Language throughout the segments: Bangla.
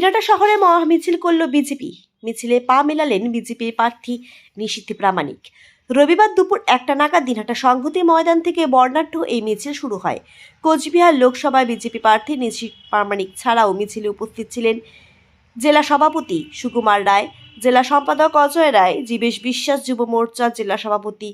দিনাটা শহরে মহা মিছিল করল বিজেপি। মিছিলে পা মেলালেন বিজেপির প্রার্থী নিশীথ প্রামাণিক। রবিবার দুপুর একটা নাগাদ দিনহাটা সংহতি ময়দান থেকে বর্ণাঢ্য এই মিছিল শুরু হয়। কোচবিহার লোকসভায় বিজেপি প্রার্থী নিশীথ প্রামাণিক ছাড়াও মিছিলে উপস্থিত ছিলেন জেলা সভাপতি সুকুমার রায়, জেলা সম্পাদক অজয় রায়, জীবেশ বিশ্বাস যুব মোর্চার জেলা সভাপতি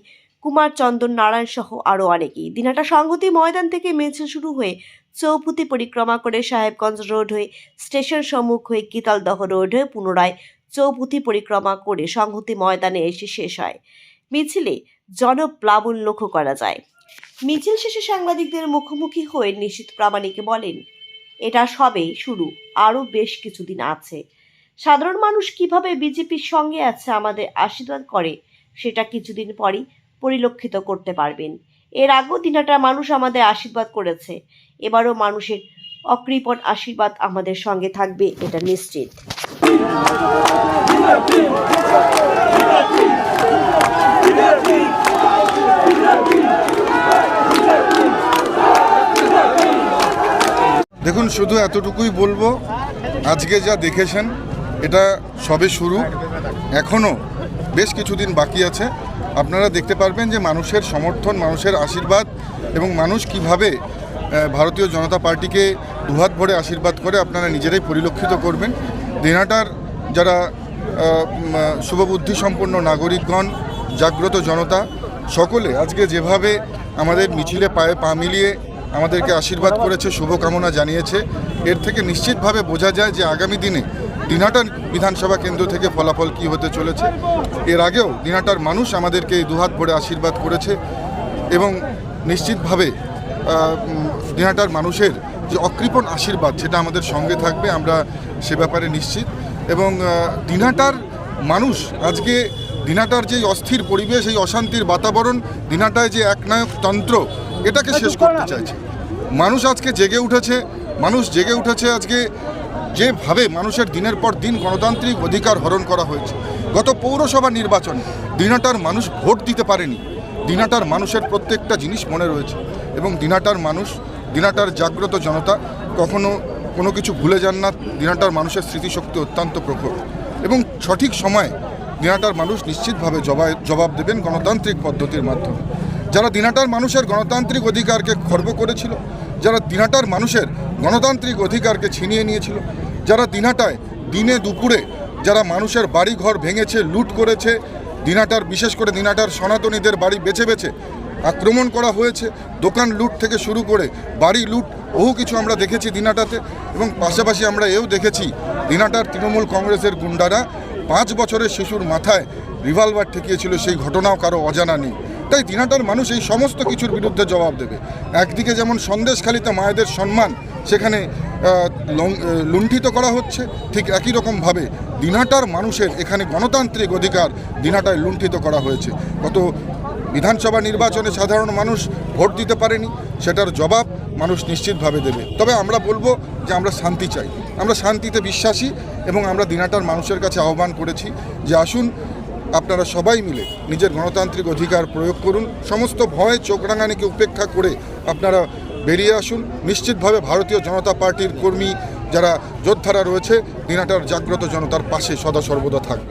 কুমার চন্দন নারায়ণ সহ আরও অনেকেই। দিনাটা সংহতি ময়দান থেকে মিছিল শুরু হয়ে চৌপতি পরিক্রমা করে সাহেবগঞ্জ রোড হয়ে স্টেশন সম্মুখ হয়ে কিতালদহ রোড হয়ে পুনরায় চৌপতি পরিক্রমা করে সংহতি ময়দানে এসে শেষ হয়। মিছিলে জনপ্লাবন লক্ষ্য করা যায়। মিছিল শেষে সাংবাদিকদের মুখোমুখি হয়ে নিশ্চিত প্রামাণিক বলেন, এটা সবে শুরু আরও বেশ কিছুদিন আছে। সাধারণ মানুষ কীভাবে বিজেপির সঙ্গে আছে আমাদের আশীর্বাদ করে, সেটা কিছুদিন পরই পরিলক্ষিত করতে পারবেন। এর আগেও দিনাটার মানুষ আমাদের আশীর্বাদ করেছে। এবারও মানুষের অকৃপণ আশীর্বাদ আমাদের সঙ্গে থাকবে, এটা নিশ্চিত। দেখুন, শুধু এতটুকুই বলব, আজকে যা দেখেছেন, এটা সবে শুরু। এখনও বেশ কিছুদিন বাকি আছে। আপনারা দেখতে পারবেন যে মানুষের সমর্থন, মানুষের আশীর্বাদ এবং মানুষ কীভাবে ভারতীয় জনতা পার্টিকে দুহাত ভরে আশীর্বাদ করে আপনারা নিজেরাই পরিলক্ষিত করবেন। দিনাটার যারা শুভবুদ্ধি সম্পন্ন নাগরিকগণ, জাগ্রত জনতা, সকলে আজকে যেভাবে আমাদের মিছিলে পায়ে পা মিলিয়ে আমাদেরকে আশীর্বাদ করেছে, শুভকামনা জানিয়েছে, এর থেকে নিশ্চিতভাবে বোঝা যায় যে আগামী দিনে দিনহাটার বিধানসভা কেন্দ্র থেকে ফলাফল কী হতে চলেছে? এর আগেও দিনহাটার মানুষ আমাদেরকে দুহাত ভরে আশীর্বাদ করেছে এবং নিশ্চিতভাবে দিনহাটার মানুষের যে অকৃপণ আশীর্বাদ সেটা আমাদের সঙ্গে থাকবে আমরা সে ব্যাপারে নিশ্চিত। এবং আহ, দিনহাটার মানুষ আজকে দিনাটার যে অস্থির পরিবেশ এই অশান্তির বাতাবরণ দিনাটায় যে একনায়ক তন্ত্র এটাকে শেষ করতে চাইছে। মানুষ আজকে জেগে উঠেছে মানুষ জেগে উঠেছে আজকে যেভাবে মানুষের দিনের পর দিন গণতান্ত্রিক অধিকার হরণ করা হয়েছে, গত পৌরসভা নির্বাচনে দিনাটার মানুষ ভোট দিতে পারেনি। দিনাটার মানুষের প্রত্যেকটা জিনিস মনে রয়েছে এবং দিনাটার মানুষ, দিনাটার জাগ্রত জনতা কখনো কোনো কিছু ভুলে যান না, দিনাটার মানুষের স্মৃতিশক্তি অত্যন্ত প্রখর। এবং সঠিক সময়ে দিনাটার মানুষ নিশ্চিতভাবে জবাব জবাব দেবেন গণতান্ত্রিক পদ্ধতির মাধ্যমে। যারা দিনাটার মানুষের গণতান্ত্রিক অধিকারকে খর্ব করেছিল যারা দিনাটার মানুষের গণতান্ত্রিক অধিকারকে ছিনিয়ে নিয়েছিল, যারা দিনাটায় দিনে দুপুরে যারা মানুষের বাড়ি ঘর ভেঙেছে, লুট করেছে দিনাটার বিশেষ করে দিনাটার সনাতনীদের বাড়ি বেছে বেছে আক্রমণ করা হয়েছে, দোকান লুট থেকে শুরু করে বাড়ি লুট, বহু কিছু আমরা দেখেছি দিনাটাতে এবং পাশাপাশি আমরা এও দেখেছি দিনাটার তৃণমূল কংগ্রেসের গুন্ডারা পাঁচ বছরের শিশুর মাথায় রিভলভার ঠেকিয়েছিল, সেই ঘটনাও কারও অজানা নেই। তাই দিনাটার মানুষ এই সমস্ত কিছুর বিরুদ্ধে জবাব দেবে। একদিকে যেমন সন্দেশখালিতে মায়েদের সম্মান সেখানে লুণ্ঠিত করা হচ্ছে, ঠিক একই রকমভাবে দিনাটার মানুষের এখানে গণতান্ত্রিক অধিকার দিনাটায় লুণ্ঠিত করা হয়েছে। গত বিধানসভা নির্বাচনে সাধারণ মানুষ ভোট দিতে পারেনি, সেটার জবাব মানুষ নিশ্চিতভাবে দেবে। তবে আমরা বলব যে আমরা শান্তি চাই। আমরা শান্তিতে বিশ্বাসী এবং আমরা দিনাটার মানুষের কাছে আহ্বান করেছি যে আসুন আপনারা সবাই মিলে নিজের গণতান্ত্রিক অধিকার প্রয়োগ করুন। সমস্ত ভয় চোখরাঙানিকে উপেক্ষা করে আপনারা বেরিয়ে আসুন। নিশ্চিতভাবে ভারতীয় জনতা পার্টির কর্মী যারা যোদ্ধারা রয়েছে, দিনাটার জাগ্রত জনতার পাশে সদা সর্বদা থাকবে।